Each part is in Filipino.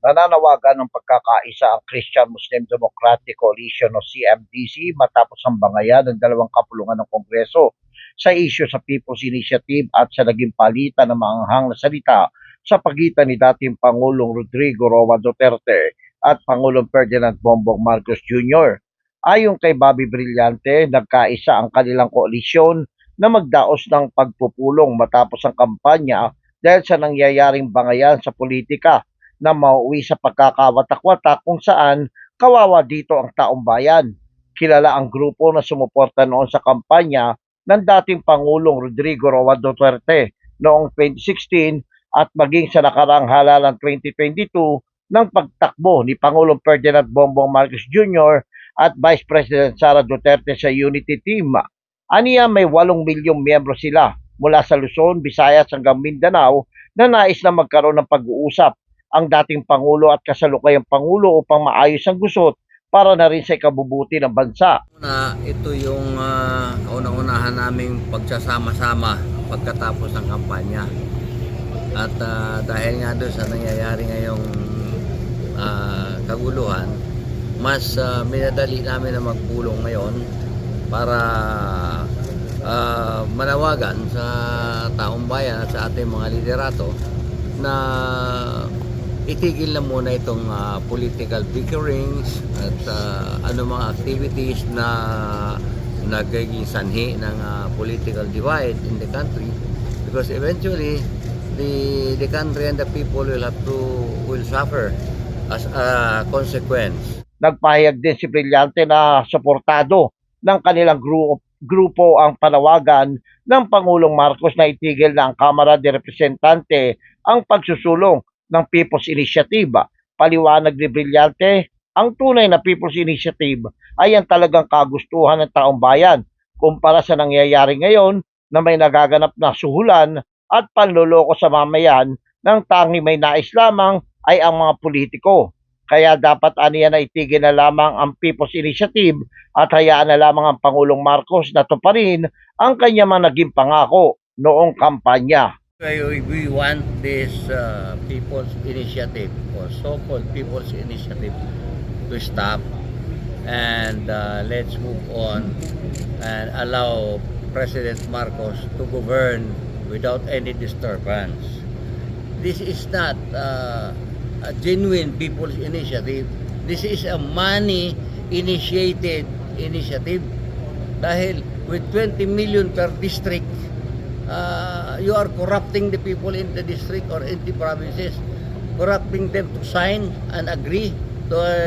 nananawagan ng pagkakaisa ang Christian Muslim Democratic Coalition o CMDC matapos ang bangayan ng dalawang kapulungan ng Kongreso sa isyu sa People's Initiative at sa naging palitan ng maanghang na salita sa pagitan ni dating Pangulong Rodrigo Roa Duterte at Pangulong Ferdinand Bongbong Marcos Jr. Ayon kay Bobby Brillante, nagkaisa ang kanilang koalisyon na magdaos ng pagpupulong matapos ang kampanya dahil sa nangyayaring bangayan sa politika na mauwi sa pagkakawatak-watak kung saan kawawa dito ang taong bayan. Kilala ang grupo na sumuporta noon sa kampanya ng dating Pangulong Rodrigo Roa Duterte noong 2016 at maging sa nakarang halalan 2022 ng pagtakbo ni Pangulong Ferdinand Bongbong Marcos Jr. at Vice President Sara Duterte sa Unity Team. Aniya may 8 milyong miyembro sila mula sa Luzon, Visayas hanggang Mindanao na nais na magkaroon ng pag-uusap ang dating Pangulo at kasalukuyang Pangulo upang maayos ang gusot para na rin sa ikabubuti ng bansa. Una, ito yung uh, unang-unahan naming pagsasama-sama pagkatapos ng kampanya. At ah, dahil nga doon sa nangyayari ngayong ah, kaguluhan, mas ah, minadali namin na magpulong ngayon para ah, manawagan sa taong bayan at sa ating mga liderato na itigil na muna itong ah, political bickerings at ah, ano mga activities na nagiging sanhi ng ah, political divide in the country. Because eventually the the country and the people will have to will suffer as a consequence. Nagpahayag din si Brillante na suportado ng kanilang gru- grupo ang panawagan ng Pangulong Marcos na itigil ang Kamara de Representante ang pagsusulong ng People's Initiative. Paliwanag ni Brillante, ang tunay na People's Initiative ay ang talagang kagustuhan ng taong bayan kumpara sa nangyayari ngayon na may nagaganap na suhulan at panloloko sa mamayan ng tangi may nais lamang ay ang mga politiko. Kaya dapat aniya na itigil na lamang ang People's Initiative at hayaan na lamang ang Pangulong Marcos na tuparin ang kanya mga naging pangako noong kampanya. We, want this uh, people's initiative or so-called people's initiative to stop and uh, let's move on and allow President Marcos to govern without any disturbance. This is not uh, a genuine people's initiative. This is a money initiated initiative dahil with 20 million per district uh, you are corrupting the people in the district or in the provinces, corrupting them to sign and agree to a,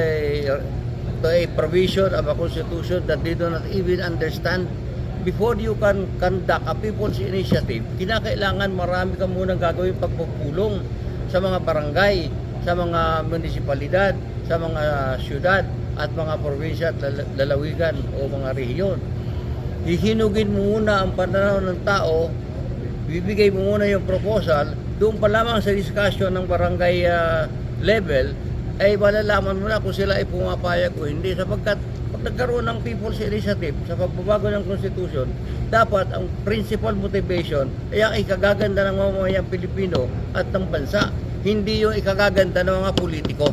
to a provision of a constitution that they do not even understand. Before you can conduct a people's initiative, kinakailangan marami ka munang gagawin pagpupulong sa mga barangay, sa mga munisipalidad, sa mga syudad at mga probinsya at lala- lalawigan o mga rehiyon hihinugin mo muna ang pananaw ng tao, bibigay mo muna yung proposal, doon pa lamang sa discussion ng barangay ah, level, ay malalaman mo na kung sila ay pumapayag o hindi. Sapagkat pag nagkaroon ng People's Initiative sa pagbabago ng Constitution, dapat ang principal motivation ay ang ikagaganda ng mamamayang Pilipino at ng bansa, hindi yung ikagaganda ng mga politiko.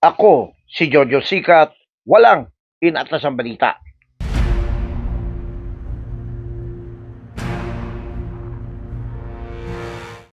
Ako, si Jojo Sikat, walang inatas ang balita.